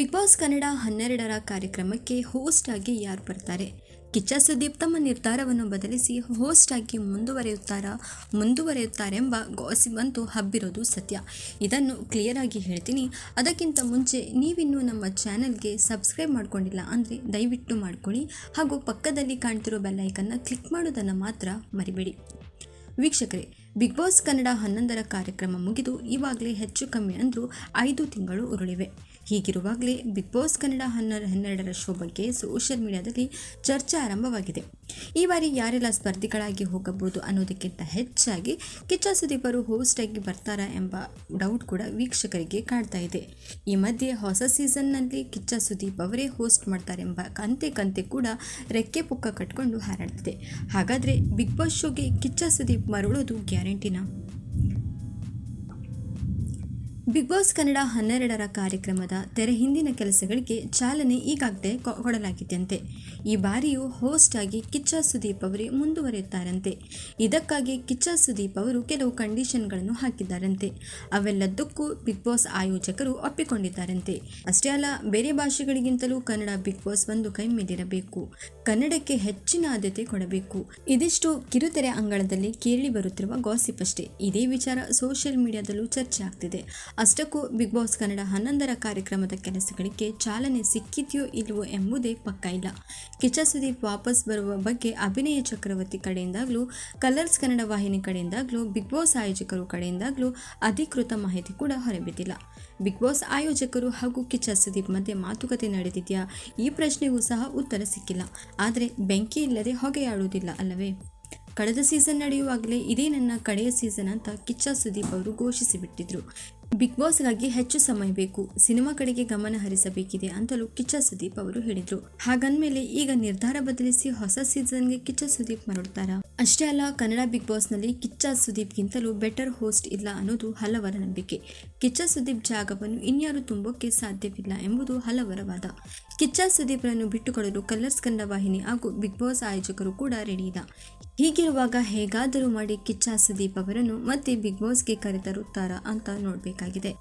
Big Boss Kannada ಹನ್ನೆರಡರ ಕಾರ್ಯಕ್ರಮಕ್ಕೆ host ಆಗಿ ಯಾರು ಬರ್ತಾರೆ? ಕಿಚ್ಚ ಸುದೀಪ್ ತಮ್ಮ ನಿರ್ಧಾರವನ್ನು ಬದಲಿಸಿ ಹೋಸ್ಟ್ ಆಗಿ ಮುಂದುವರಿಯುತ್ತಾರಾ ಮುಂದುವರೆಯುತ್ತಾರೆಂಬ ಗಾಸಿಪ್ ಅಂತೂ ಹಬ್ಬಿರೋದು ಸತ್ಯ. ಇದನ್ನು ಕ್ಲಿಯರ್ ಆಗಿ ಹೇಳ್ತೀನಿ. ಅದಕ್ಕಿಂತ ಮುಂಚೆ ನೀವಿನ್ನೂ ನಮ್ಮ ಚಾನಲ್ಗೆ ಸಬ್ಸ್ಕ್ರೈಬ್ ಮಾಡ್ಕೊಂಡಿಲ್ಲ ಅಂದರೆ ದಯವಿಟ್ಟು ಮಾಡ್ಕೊಳ್ಳಿ ಹಾಗೂ ಪಕ್ಕದಲ್ಲಿ ಕಾಣ್ತಿರೋ ಬೆಲ್ಲೈಕನ್ನು ಕ್ಲಿಕ್ ಮಾಡೋದನ್ನು ಮಾತ್ರ ಮರಿಬೇಡಿ. ವೀಕ್ಷಕರೇ ಬಿಗ್ ಬಾಸ್ ಕನ್ನಡ ಹನ್ನೊಂದರ ಕಾರ್ಯಕ್ರಮ ಮುಗಿದು ಇವಾಗಲೇ ಹೆಚ್ಚು ಕಮ್ಮಿ ಅಂದರೂ ಐದು ತಿಂಗಳು ಉರುಳಿವೆ. ಹೀಗಿರುವಾಗಲೇ ಬಿಗ್ ಬಾಸ್ ಕನ್ನಡ ಹನ್ನೆರ, ಹನ್ನೆರಡರ ಶೋ ಬಗ್ಗೆ ಸೋಷಿಯಲ್ ಮೀಡಿಯಾದಲ್ಲಿ ಚರ್ಚೆ ಆರಂಭವಾಗಿದೆ. ಈ ಬಾರಿ ಯಾರೆಲ್ಲ ಸ್ಪರ್ಧಿಗಳಾಗಿ ಹೋಗಬಹುದು ಅನ್ನೋದಕ್ಕಿಂತ ಹೆಚ್ಚಾಗಿ ಕಿಚ್ಚ ಸುದೀಪರು ಹೋಸ್ಟ್ ಆಗಿ ಬರ್ತಾರಾ ಎಂಬ ಡೌಟ್ ಕೂಡ ವೀಕ್ಷಕರಿಗೆ ಕಾಣ್ತಾ ಇದೆ. ಈ ಮಧ್ಯೆ ಹೊಸ ಸೀಸನ್ನಲ್ಲಿ ಕಿಚ್ಚ ಸುದೀಪ್ ಅವರೇ ಹೋಸ್ಟ್ ಮಾಡ್ತಾರೆಂಬ ಕಂತೆ ಕಂತೆ ಕೂಡ ರೆಕ್ಕೆ ಪುಕ್ಕ ಕಟ್ಕೊಂಡು ಹಾರಾಡ್ತಿದೆ. ಹಾಗಾದರೆ ಬಿಗ್ ಬಾಸ್ ಶೋಗೆ ಕಿಚ್ಚ ಸುದೀಪ್ ಮರಳೋದು ಗ್ಯಾರಂಟಿನಾ? ಬಿಗ್ ಬಾಸ್ ಕನ್ನಡ ಹನ್ನೆರಡರ ಕಾರ್ಯಕ್ರಮದ ತೆರೆ ಹಿಂದಿನ ಕೆಲಸಗಳಿಗೆ ಚಾಲನೆ ಈಗಾಗಲೇ ಕೊಡಲಾಗಿದೆಯಂತೆ ಈ ಬಾರಿಯೂ ಹೋಸ್ಟ್ ಆಗಿ ಕಿಚ್ಚ ಸುದೀಪ್ ಅವರೇ ಮುಂದುವರಿಯುತ್ತಾರಂತೆ. ಇದಕ್ಕಾಗಿ ಕಿಚ್ಚ ಸುದೀಪ್ ಅವರು ಕೆಲವು ಕಂಡೀಷನ್ಗಳನ್ನು ಹಾಕಿದ್ದಾರಂತೆ. ಅವೆಲ್ಲದಕ್ಕೂ ಬಿಗ್ ಬಾಸ್ ಆಯೋಜಕರು ಒಪ್ಪಿಕೊಂಡಿದ್ದಾರಂತೆ. ಅಷ್ಟೇ ಅಲ್ಲ, ಬೇರೆ ಭಾಷೆಗಳಿಗಿಂತಲೂ ಕನ್ನಡ ಬಿಗ್ ಬಾಸ್ ಒಂದು ಕೈ ಮೇಲಿರಬೇಕು. ಕನ್ನಡಕ್ಕೆ ಹೆಚ್ಚಿನ ಆದ್ಯತೆ ಕೊಡಬೇಕು. ಇದಿಷ್ಟು ಕಿರುತೆರೆ ಅಂಗಳದಲ್ಲಿ ಕೇಳಿ ಬರುತ್ತಿರುವ ಗಾಸಿಪ್ ಅಷ್ಟೇ. ಇದೇ ವಿಚಾರ ಸೋಷಿಯಲ್ ಮೀಡಿಯಾದಲ್ಲೂ ಚರ್ಚೆ ಆಗ್ತಿದೆ. ಅಷ್ಟಕ್ಕೂ ಬಿಗ್ ಬಾಸ್ ಕನ್ನಡ ಹನ್ನೊಂದರ ಕಾರ್ಯಕ್ರಮದ ಕೆಲಸಗಳಿಗೆ ಚಾಲನೆ ಸಿಕ್ಕಿದೆಯೋ ಇಲ್ಲವೋ ಎಂಬುದೇ ಪಕ್ಕ ಇಲ್ಲ. ಕಿಚ್ಚ ಸುದೀಪ್ ವಾಪಸ್ ಬರುವ ಬಗ್ಗೆ ಅಭಿನಯ ಚಕ್ರವರ್ತಿ ಕಡೆಯಿಂದಾಗಲೂ, ಕಲರ್ಸ್ ಕನ್ನಡ ವಾಹಿನಿ ಕಡೆಯಿಂದಾಗಲೂ, ಬಿಗ್ ಬಾಸ್ ಆಯೋಜಕರು ಕಡೆಯಿಂದಾಗಲೂ ಅಧಿಕೃತ ಮಾಹಿತಿ ಕೂಡ ಹೊರಬಿದ್ದಿಲ್ಲ. ಬಿಗ್ ಬಾಸ್ ಆಯೋಜಕರು ಹಾಗೂ ಕಿಚ್ಚ ಸುದೀಪ್ ಮಧ್ಯೆ ಮಾತುಕತೆ ನಡೆದಿದೆಯಾ? ಈ ಪ್ರಶ್ನೆಗೂ ಸಹ ಉತ್ತರ ಸಿಕ್ಕಿಲ್ಲ. ಆದರೆ ಬೆಂಕಿ ಇಲ್ಲದೆ ಹೊಗೆಯಾಡುವುದಿಲ್ಲ ಅಲ್ಲವೇ? ಕಳೆದ ಸೀಸನ್ ನಡೆಯುವಾಗಲೇ ಇದೇ ನನ್ನ ಕಡೆಯ ಸೀಸನ್ ಅಂತ ಕಿಚ್ಚ ಸುದೀಪ್ ಅವರು ಘೋಷಿಸಿಬಿಟ್ಟಿದ್ರು. ಬಿಗ್ ಬಾಸ್ಗಾಗಿ ಹೆಚ್ಚು ಸಮಯ ಬೇಕು, ಸಿನಿಮಾ ಕಡೆಗೆ ಗಮನ ಹರಿಸಬೇಕಿದೆ ಅಂತಲೂ ಕಿಚ್ಚ ಸುದೀಪ್ ಅವರು ಹೇಳಿದ್ರು. ಹಾಗಂದ್ಮೇಲೆ ಈಗ ನಿರ್ಧಾರ ಬದಲಿಸಿ ಹೊಸ ಸೀಸನ್ಗೆ ಕಿಚ್ಚ ಸುದೀಪ್ ಮರಳುತ್ತಾರ? ಅಷ್ಟೇ ಅಲ್ಲ, ಕನ್ನಡ ಬಿಗ್ ಬಾಸ್ನಲ್ಲಿ ಕಿಚ್ಚ ಸುದೀಪ್ಗಿಂತಲೂ ಬೆಟರ್ ಹೋಸ್ಟ್ ಇಲ್ಲ ಅನ್ನೋದು ಹಲವರ ನಂಬಿಕೆ. ಕಿಚ್ಚ ಸುದೀಪ್ ಜಾಗವನ್ನು ಇನ್ಯಾರು ತುಂಬೋಕೆ ಸಾಧ್ಯವಿಲ್ಲ ಎಂಬುದು ಹಲವರ ವಾದ. ಕಿಚ್ಚ ಸುದೀಪ್ರನ್ನು ಬಿಟ್ಟುಕೊಡಲು ಕಲರ್ಸ್ ಕನ್ನಡ ವಾಹಿನಿ ಹಾಗೂ ಬಿಗ್ ಬಾಸ್ ಆಯೋಜಕರು ಕೂಡ ರೆಡಿ ಇಲ್ಲ. ಹೀಗಿರುವಾಗ ಹೇಗಾದರೂ ಮಾಡಿ ಕಿಚ್ಚ ಸುದೀಪ್ ಅವರನ್ನು ಮತ್ತೆ ಬಿಗ್ ಬಾಸ್ಗೆ ಕರೆತರುತ್ತಾರಾ ಅಂತ 会議で